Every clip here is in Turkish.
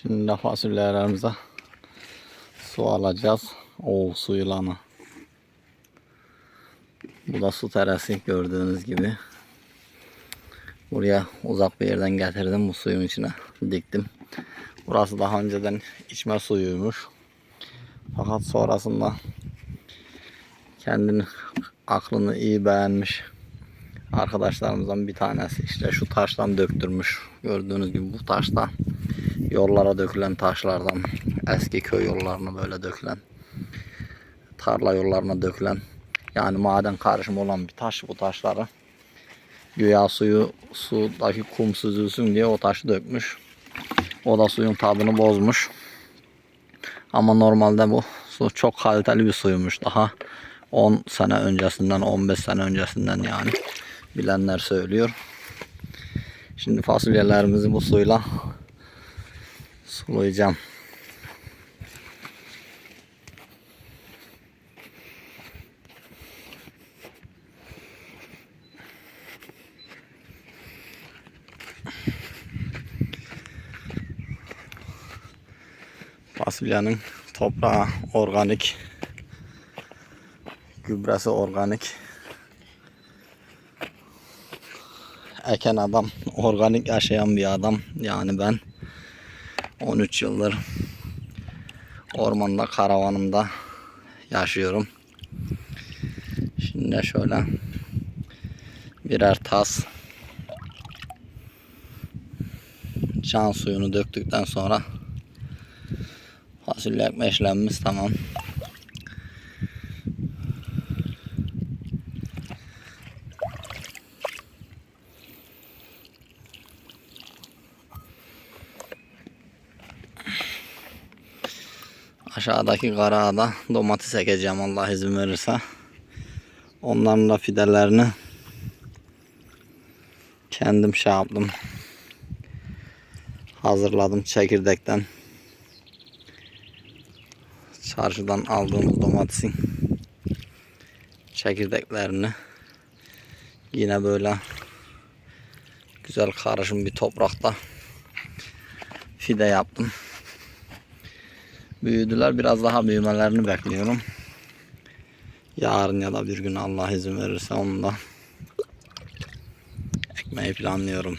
Şimdi fasulyelerimize su alacağız. O su yılanı. Bu da su terası gördüğünüz gibi. Buraya uzak bir yerden getirdim bu suyun içine diktim. Burası daha önceden içme suyuymuş. Fakat sonrasında kendini aklını iyi beğenmiş arkadaşlarımızdan bir tanesi işte şu taştan döktürmüş. Gördüğünüz gibi bu taştan yollara dökülen taşlardan eski köy yollarına böyle dökülen tarla yollarına dökülen yani maden karışımı olan bir taş bu taşları güya suyu sudaki kum süzülsün diye o taşı dökmüş. O da suyun tadını bozmuş. Ama normalde bu su çok kaliteli bir suymuş. Daha 10 sene öncesinden 15 sene öncesinden yani bilenler söylüyor. Şimdi fasulyelerimizi bu suyla sulayacağım. Fasulyenin toprağı organik, gübresi organik. Eken adam, organik yaşayan bir adam. Yani ben 13 yıldır ormanda karavanımda yaşıyorum. Şimdi şöyle birer tas can suyunu döktükten sonra fasulye ekme tamam. Aşağıdaki karada domates ekeceğim Allah izin verirse. Onların da fidelerini kendim şey yaptım. Hazırladım çekirdekten. Çarşıdan aldığımız domatesin çekirdeklerini yine böyle güzel karışım bir toprakta fide yaptım. Büyüdüler. Biraz daha büyümelerini bekliyorum. Yarın ya da bir gün Allah izin verirse onu da ekmeği planlıyorum.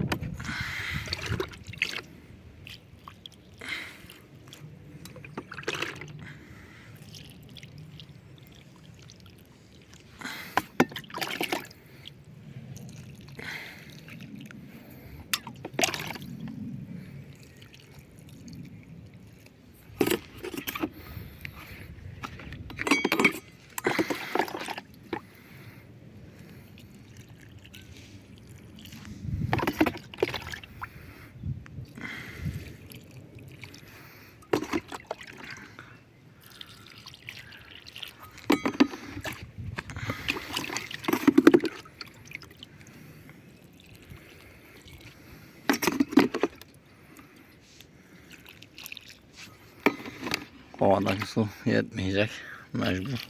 Kovadaki su yetmeyecek. Mecbur.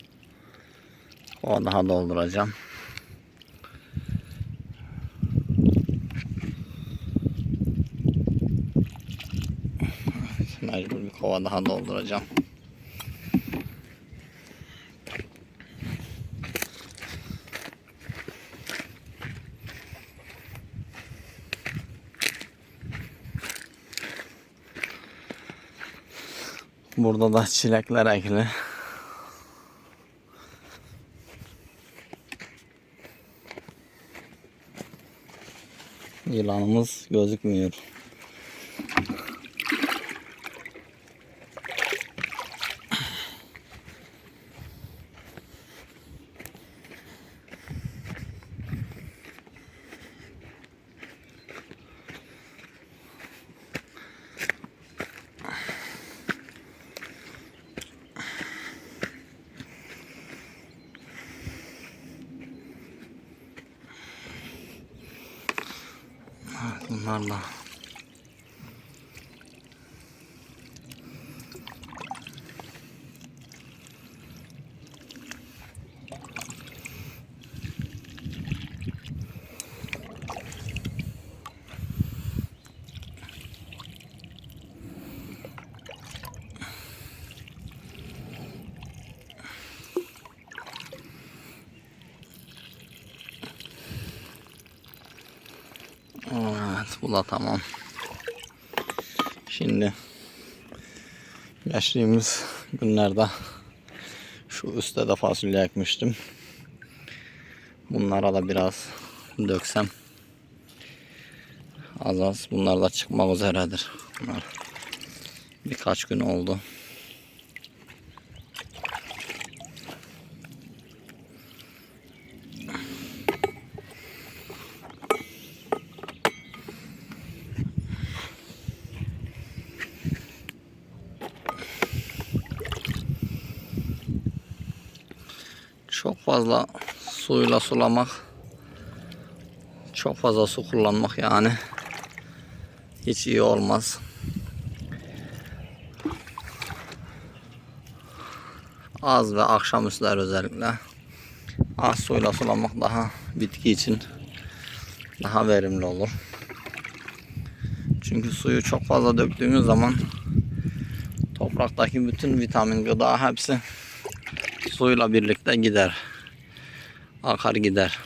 Kova daha dolduracağım. Mecbur bir kova daha dolduracağım. Burada da çilekler ekili. Yılanımız gözükmüyor. 你慢吧。Evet bu da tamam. Şimdi geçtiğimiz günlerde şu üstte de fasulye ekmiştim. Bunlara da biraz döksem az az bunlar da çıkmak üzeredir. Bunlar birkaç gün oldu. Çok fazla suyla sulamak çok fazla su kullanmak yani hiç iyi olmaz. Az ve akşamüstler özellikle az suyla sulamak daha bitki için daha verimli olur. Çünkü suyu çok fazla döktüğümüz zaman topraktaki bütün vitamin, gıda hepsi suyla birlikte gider. Akar gider.